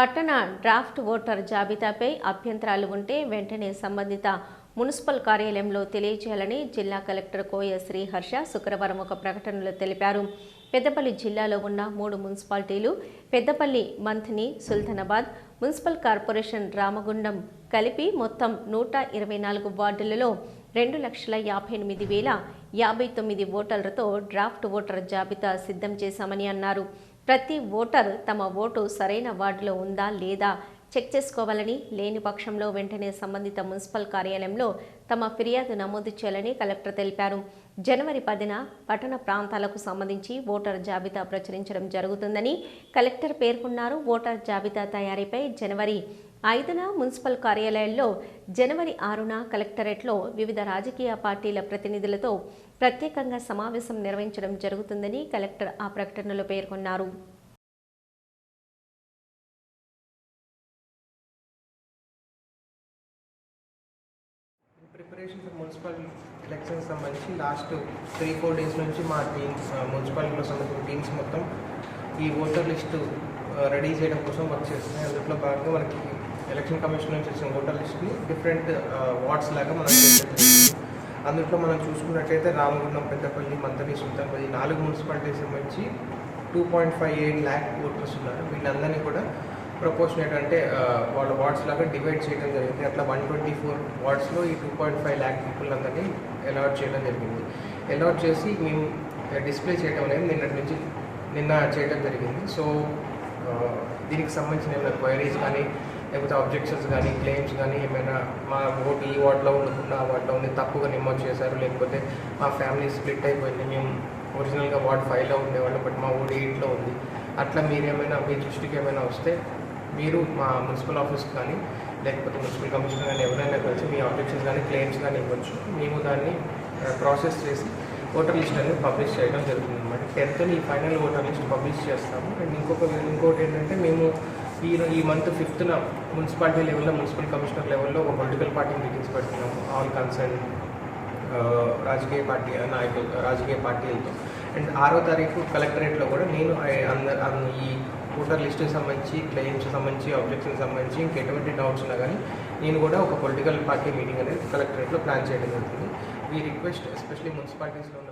పట్టణ draft voter జాబితాపై అభ్యంతరాలు ఉంటే వెంటనే సంబంధిత మున్సిపల్ కార్యాలయంలో తెలియజేయాలని జిల్లా కలెక్టర్ కోయ శ్రీహర్ష శుక్రవారం ఒక ప్రకటనలో తెలిపారు. పెద్దపల్లి జిల్లాలో ఉన్న మూడు మున్సిపాలిటీలు పెద్దపల్లి మంథని సుల్తానాబాద్ మున్సిపల్ కార్పొరేషన్ రామగుండం కలిపి మొత్తం నూట ఇరవై నాలుగు వార్డులలో రెండు లక్షల యాభై ఎనిమిది వేల యాభై తొమ్మిది ఓటర్లతో డ్రాఫ్ట్ ఓటర్ జాబితా సిద్ధం చేశామని అన్నారు. ప్రతి ఓటర్ తమ ఓటు సరైన వార్డులో ఉందా లేదా చెక్ చేసుకోవాలని లేని పక్షంలో వెంటనే సంబంధిత మున్సిపల్ కార్యాలయంలో తమ ఫిర్యాదు నమోదు చేయాలని కలెక్టర్ తెలిపారు. జనవరి పదిన పట్టణ ప్రాంతాలకు సంబంధించి ఓటర్ జాబితా ప్రచురించడం జరుగుతుందని కలెక్టర్ పేర్కొన్నారు. ఓటర్ జాబితా తయారీపై జనవరి ఐదున మున్సిపల్ కార్యాలయాల్లో జనవరి ఆరున కలెక్టరేట్లో వివిధ రాజకీయ పార్టీల ప్రతినిధులతో ప్రత్యేకంగా సమావేశం నిర్వహించడం జరుగుతుందని కలెక్టర్ ఆ ప్రకటనలో పేర్కొన్నారు. ప్రిపరేషన్ ఫర్ మున్సిపల్ ఎలక్షన్స్ సంబంధించి లాస్ట్ త్రీ ఫోర్ డేస్ నుంచి మా టీమ్స్ మున్సిపాలిటీలో సంబంధించిన టీమ్స్ మొత్తం ఈ ఓటర్ లిస్టు రెడీ చేయడం కోసం వర్క్ చేస్తున్నాయి. అందులో భాగంగా మనకి ఎలక్షన్ కమిషన్ నుంచి వచ్చిన ఓటర్ లిస్ట్ని డిఫరెంట్ వార్డ్స్ లాగా మనం అందులో మనం చూసుకున్నట్టయితే రామగుండం పెద్దపల్లి మంతని సుల్తాన్పల్లి నాలుగు మున్సిపాలిటీస్ సంబంధించి two point five eight lakh voters ఉన్నారు. వీళ్ళందరినీ కూడా ప్రపోర్షనేట్ అంటే వాళ్ళ వార్డ్స్ లాగా డివైడ్ చేయడం జరిగింది. అట్లా వన్ ట్వంటీ ఫోర్ వార్డ్స్లో ఈ two point five lakh people అందరినీ అలాట్ చేయడం జరిగింది. అలాట్ చేసి మేము డిస్ప్లే చేయడం అనేది నిన్నటి నుంచి నిన్న చేయడం జరిగింది. సో దీనికి సంబంధించిన ఏమైనా క్వైరీస్ కానీ లేకపోతే అబ్జెక్షన్స్ కానీ క్లెయిమ్స్ కానీ ఏమైనా మా ఓటు ఈ వార్డులో ఉండకుండా ఆ వార్డులో ఉంది తప్పుగా నమోదు చేశారు లేకపోతే మా ఫ్యామిలీ స్ప్లిట్ అయిపోయింది. మేము ఒరిజినల్గా వార్డ్ ఫైవ్లో ఉండేవాళ్ళం బట్ మా ఓటు ఎయిట్లో ఉంది. అట్లా మీరేమైనా మీ దృష్టికి ఏమైనా వస్తే మీరు మా మున్సిపల్ ఆఫీస్ కానీ లేకపోతే మున్సిపల్ కమిషనర్ కానీ ఎవరైనా కలిసి మీ ఆబ్జెక్షన్స్ కానీ క్లెయిమ్స్ కానీ ఇవ్వచ్చు. మేము దాన్ని ప్రాసెస్ చేసి ఓటర్ లిస్ట్ అనేది పబ్లిష్ చేయడం జరుగుతుంది అనమాట టెన్త్ని ఈ ఫైనల్ ఓటర్ లిస్ట్ పబ్లిష్ చేస్తాము. అండ్ ఇంకొక ఇంకోటి ఏంటంటే మేము ఈ ఈ మంత్ ఫిఫ్త్న మున్సిపాలిటీ లెవెల్లో మున్సిపల్ కమిషనర్ లెవెల్లో ఒక పొలిటికల్ పార్టీ మీటింగ్స్ పెడుతున్నాము. ఆల్ కన్సర్న్ రాజకీయ పార్టీ నాయకులు రాజకీయ పార్టీలతో. అండ్ ఆరో తారీఖు కలెక్టరేట్లో కూడా నేను అందరు ఈ ఓటర్ లిస్టుకి సంబంధించి క్లెయిమ్స్ సంబంధించి ఆబ్జెక్షన్కి సంబంధించి ఇంకెటువంటి డౌట్స్ ఉన్నా కానీ నేను కూడా ఒక పొలిటికల్ పార్టీ మీటింగ్ అనేది కలెక్టరేట్లో ప్లాన్ చేయడం జరుగుతుంది. ఈ రిక్వెస్ట్ ఎస్పెషలీ మున్సిపాలిటీస్లో ఉన్న